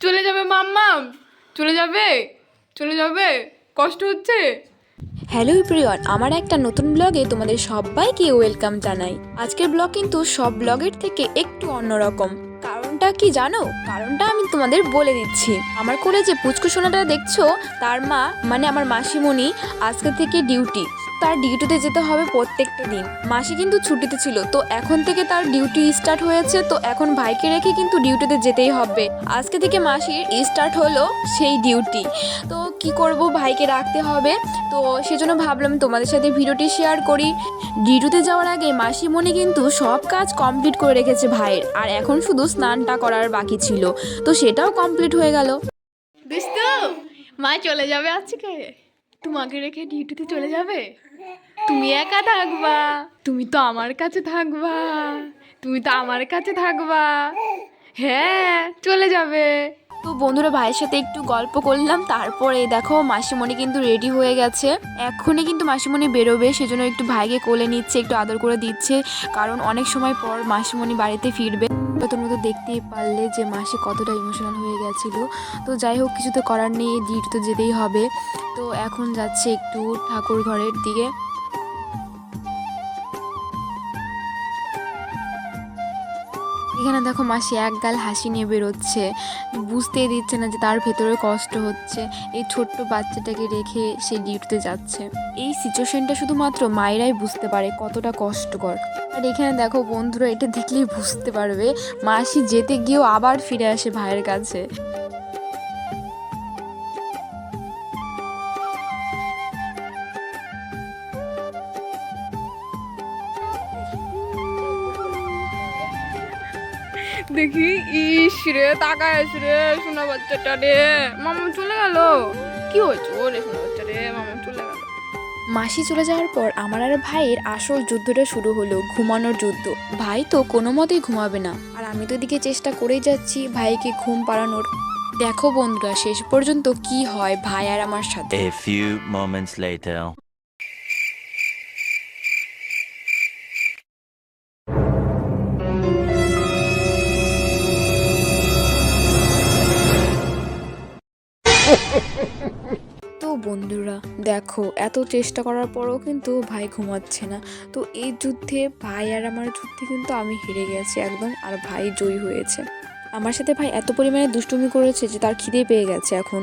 চলে যাবে মাম্মাম চলে যাবে চলে যাবে। কষ্ট হচ্ছে। হ্যালো প্রিয়ন আমার একটা নতুন ব্লগে তোমাদের সবাইকে ওয়েলকাম জানাই। আজকের ব্লগ কিন্তু সব ব্লগের থেকে একটু অন্যরকম। কারণটা কি জানো? কারণটা আমি তোমাদের বলে দিচ্ছি। আমার করে যে পুচকু সোনাটা দেখছ, তার মা মানে আমার মাসিমণি, আজকে থেকে ডিউটি। তার ডিউটিতে যেতে হবে প্রত্যেকটা দিন। মাসি কিন্তু ছুটিতে ছিল, তো এখন থেকে তার ডিউটি স্টার্ট হয়েছে, তো এখন ভাইকে রেখে কিন্তু ডিউটিতে যেতেই হবে। আজকে থেকে মাসির স্টার্ট হলো সেই ডিউটি। তো কি করব ভাইকে রাখতে হবে, তো সেজন্য ভাবলাম তোমাদের সাথে ভিডিওটি শেয়ার করি। ডিউটিতে যাওয়ার আগে মাসিমণি কিন্তু সব কাজ কমপ্লিট করে রেখেছে ভাইয়ের, আর এখন শুধু স্নানটা করার বাকি ছিল, তো সেটাও কমপ্লিট হয়ে গেল। দুস্তু মা চলে যাবে আজকে। তোমাকে রেখে ডিউটিতে চলে যাবে? তুমি একা থাকবা। তুমি তো আমার কাছে থাকবা। তুমি তো আমার কাছে থাকবা। হ্যাঁ চলে যাবে। তো বন্ধুরা, ভাইয়ের সাথে একটু গল্প করলাম। তারপরে দেখো, মাসিমণি কিন্তু রেডি হয়ে গেছে। এক্ষুনি কিন্তু মাসিমণি বেরোবে, সেজন্য একটু ভাইকে কোলে নিচ্ছে, একটু আদর করে দিচ্ছে। কারণ অনেক সময় পর মাসিমণি বাড়িতে ফিরবে। তোমরা তো দেখতেই পারলে যে মাসি কতটা ইমোশনাল হয়ে গেছিল। তো যাই হোক, কিছু তো করার নেই ডিউটি তো যেতেই হবে। তো এখন যাচ্ছে একটু ঠাকুর ঘরের দিকে। এখানে দেখো মাসি এক গাল হাসি নিয়ে বেরোচ্ছে, বুঝতেই দিচ্ছে না যে তার ভেতরে কষ্ট হচ্ছে। এই ছোট্ট বাচ্চাটাকে রেখে সে ডিউটিতে যাচ্ছে। এই সিচুয়েশনটা শুধুমাত্র মায়েরাই বুঝতে পারে কতটা কষ্টকর। আর এখানে দেখো বন্ধুরা এটা দেখলেই বুঝতে পারবে, মাসি যেতে গিয়েও আবার ফিরে আসে ভাইয়ের কাছে। দেখি ইস রে তাকায় রে শোনা বাচ্চাটা রে। মামা চলে গেল। কি হয়েছে? ও রে শোনা বাচ্চা রে মামা চলে গেল। মাসি চলে যাওয়ার পর আমার আর ভাইয়ের আসল যুদ্ধটা শুরু হলো ঘুমানোর যুদ্ধ। ভাই তো কোনো মতেই ঘুমাবে না। আর আমি তো এদিকে চেষ্টা করেই যাচ্ছি ভাইকে ঘুম পাড়ানোর। দেখো বন্ধুরা শেষ পর্যন্ত কি হয় ভাই আর আমার সাথে। A few moments later. বন্ধুরা। দেখো, এত চেষ্টা করার পরও কিন্তু ভাই ঘুমাচ্ছে না। তো এই যুদ্ধে ভাই আর আমার যুদ্ধে কিন্তু আমি হেরে গেছি একদম, আর ভাই জয়ী হয়েছে। আমার সাথে ভাই এত পরিমাণে দুষ্টুমি করেছে যে তার খিদে পেয়ে গেছে এখন।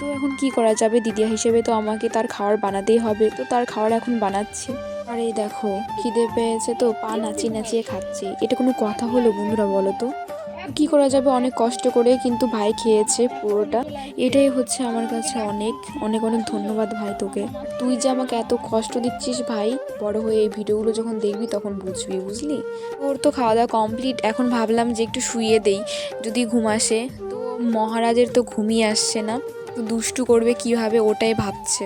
তো এখন কি করা যাবে? দিদিয়া হিসেবে তো আমাকে তার খাবার বানাতেই হবে। তো তার খাবার এখন বানাচ্ছি। আর এই দেখো, খিদে পেয়েছে তো পা নাচিয়ে নাচিয়ে খাচ্ছে। এটা কোনো কথা হলো বন্ধুরা বলো তো? কি করা যাবে? অনেক কষ্ট করে কিন্তু ভাই খেয়েছে পুরোটা। এটাই হচ্ছে আমার কাছে অনেক অনেক অনেক ধন্যবাদ ভাই তোকে। তুই যে আমাকে এত কষ্ট দিচ্ছিস ভাই, বড় হয়ে এই ভিডিওগুলো যখন দেখবি তখন বুঝবি, বুঝলি? ওর তো খাওয়া দাওয়া কমপ্লিট এখন ভাবলাম যে একটু শুয়ে দেই, যদি ঘুম আসে। তো মহারাজের তো ঘুমিয়ে আসছে না। দুষ্টু করবে কীভাবে ওটাই ভাবছে।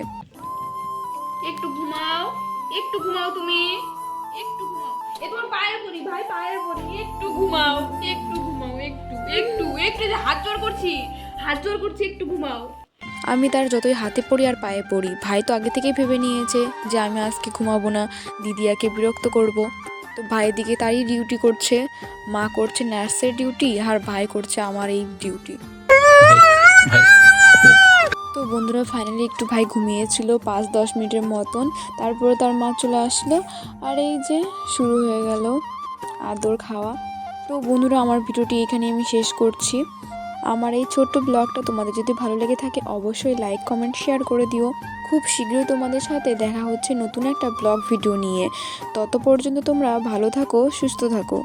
একটু ঘুমাও একটু ঘুমাও তুমি, একটু ঘুমাও। এ তোমার ভাই পায়ে পড়ি একটু ঘুমাও একটু ঘুমাও, একটু একটু একটু যে হাত জোর করছি, হাত জোর করছি, একটু ঘুমাও। আমি তার যতই হাতে পড়ি আর পায়ে পড়ি, ভাই তো আগে থেকেই ভেবে নিয়েছে যে আমি আজকে ঘুমাবো না দিদিয়াকে বিরক্ত করব। তো ভাইয়ের দিকে তারই ডিউটি করছে, মা করছে নার্সের ডিউটি আর ভাই করছে আমার এই ডিউটি তো বন্ধুরা ফাইনালি একটু ভাই ঘুমিয়েছিল পাঁচ দশ মিনিটের মতন, তারপরে তার মা চলে আসলো, আর এই যে শুরু হয়ে গেল। আদর খাওয়া। তো বন্ধুরা, আমার ভিডিওটি এখানে আমি শেষ করছি। আমার এই ছোট্ট ব্লগটা তোমাদের যদি ভালো লেগে থাকে, অবশ্যই লাইক, কমেন্ট, শেয়ার করে দিও। খুব শীঘ্রই তোমাদের সাথে দেখা হচ্ছে নতুন একটা ব্লগ ভিডিও নিয়ে। তত পর্যন্ত তোমরা ভালো থাকো, সুস্থ থাকো।